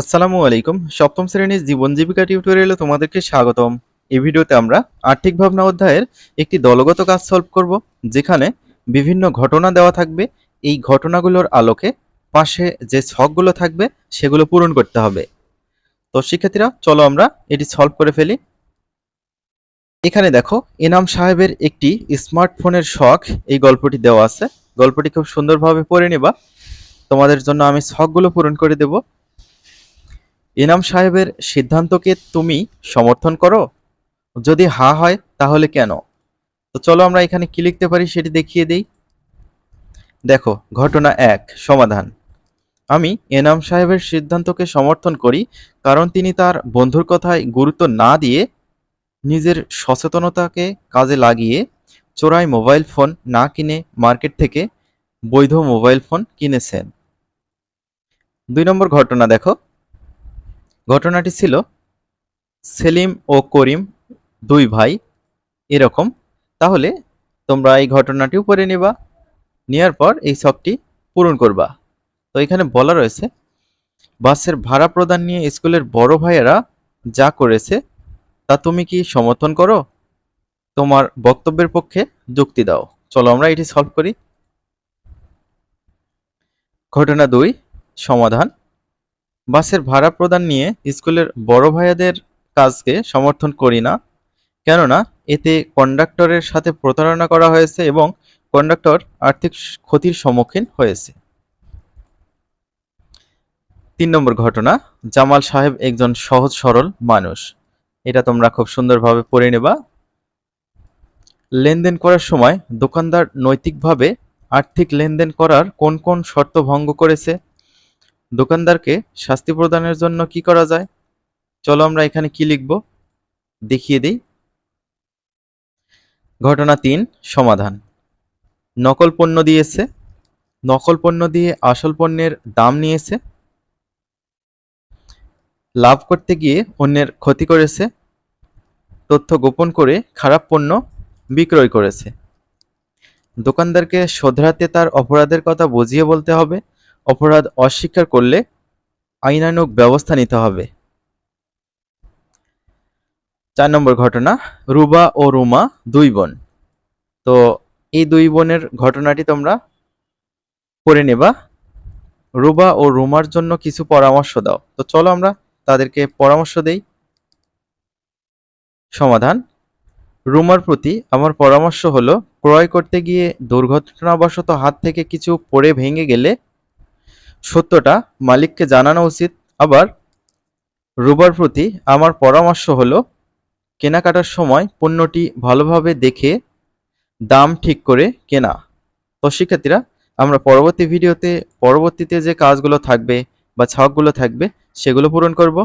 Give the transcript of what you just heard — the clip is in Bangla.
আসসালামু আলাইকুম। সপ্তম শ্রেণির জীবন জীবিকা টিউটোরিয়ালে তোমাদেরকে স্বাগতম। এই ভিডিওতে আমরা আর্থিক ভাবনা অধ্যায়ের একটি দলগত কাজ সলভ করব, যেখানে বিভিন্ন ঘটনা দেওয়া থাকবে। এই ঘটনাগুলোর আলোকে পাশে যে ছকগুলো থাকবে, সেগুলো পূরণ করতে হবে। তো শিক্ষার্থীরা, চলো আমরা এটি সলভ করে ফেলি। এখানে দেখো, এনাম সাহেবের একটি স্মার্টফোনের শখ, এই গল্পটি দেওয়া আছে। গল্পটি খুব সুন্দরভাবে পড়ে নেবা। তোমাদের জন্য আমি ছকগুলো পূরণ করে দেব। ইনাম সাহেবের সিদ্ধান্তকে তুমি সমর্থন করো? যদি হা হয়, তাহলে কেন? তো চলো আমরা এখানে কি লিখতে পারি সেটি দেখিয়ে দেই। দেখো, ঘটনা এক, সমাধান। আমি এনাম সাহেবের সিদ্ধান্তকে সমর্থন করি কারণ তিনি তার বন্ধুর কথায় গুরুত্ব না দিয়ে নিজের সচেতনতাকে কাজে লাগিয়ে চোরাই মোবাইল ফোন না কিনে মার্কেট থেকে বৈধ মোবাইল ফোন কিনেছেন। দুই নম্বর ঘটনা দেখো। ঘটনাটি ছিল সেলিম ও করিম দুই ভাই এরকম। তাহলে তোমরা এই ঘটনাটিও পড়ে নিবা নেওয়ার পর এই ছকটি পূরণ করবা। তো এখানে বলা রয়েছে, বাসের ভাড়া প্রদান নিয়ে স্কুলের বড় ভাইয়েরা যা করেছে তা তুমি কি সমর্থন করো? তোমার বক্তব্যের পক্ষে যুক্তি দাও। চলো আমরা এটি সলভ করি। ঘটনা দুই, সমাধান। বাসের ভাড়া প্রদান নিয়ে স্কুলের বড় ভাইয়াদের কাজকে সমর্থন করি না। কেননা, এতে কন্ডাক্টরের সাথে প্রতারণা করা হয়েছে এবং কন্ডাক্টর আর্থিক ক্ষতির সম্মুখীন হয়েছে। তিন নম্বর ঘটনা, জামাল সাহেব একজন সহজ সরল মানুষ। এটা তোমরা খুব সুন্দরভাবে পড়ে নেবা। লেনদেন করার সময় দোকানদার নৈতিকভাবে আর্থিক লেনদেন করার কোন কোন শর্ত ভঙ্গ করেছে দোকানদারকে শাস্তি প্রদানের জন্য কি করা যায়? চলো আমরা এখানে কি লিখব? দেখিয়ে দিই। ঘটনা তিন, সমাধান। নকল পণ্য দিয়েছে। নকল পণ্য দিয়ে আসল পণ্যের দাম নিয়েছে। লাভ করতে গিয়ে অন্যের ক্ষতি করেছে। তথ্য গোপন করে খারাপ পণ্য বিক্রয় করেছে। দোকানদারকে শোধরাতে তার অপরাধের কথা বুঝিয়ে বলতে হবে। অপরাধ অস্বীকার করলে আইনানুগ ব্যবস্থা নিতে হবে। চার নম্বর ঘটনা, রুবা ও রুমা দুই বোন। তো এই দুই বোনের ঘটনাটি তোমরা করে নেবা। রুবা ও রুমার জন্য কিছু পরামর্শ দাও। তো চলো আমরা তাদেরকে পরামর্শ দেই। সমাধান, রুমার প্রতি আমার পরামর্শ হলো, ক্রয় করতে গিয়ে দুর্ঘটনাবশত হাত থেকে কিছু পড়ে ভেঙে গেলে সত্যটা মালিককে জানানো উচিত। আবার রুবার প্রতি আমার পরামর্শ হলো, কেনাকাটার সময় পণ্যটি ভালোভাবে দেখে দাম ঠিক করে কেনা। তো শিক্ষার্থীরা, আমরা পরবর্তী ভিডিওতে, পরবর্তীতে যে কাজগুলো থাকবে বা ছকগুলো থাকবে, সেগুলো পূরণ করব।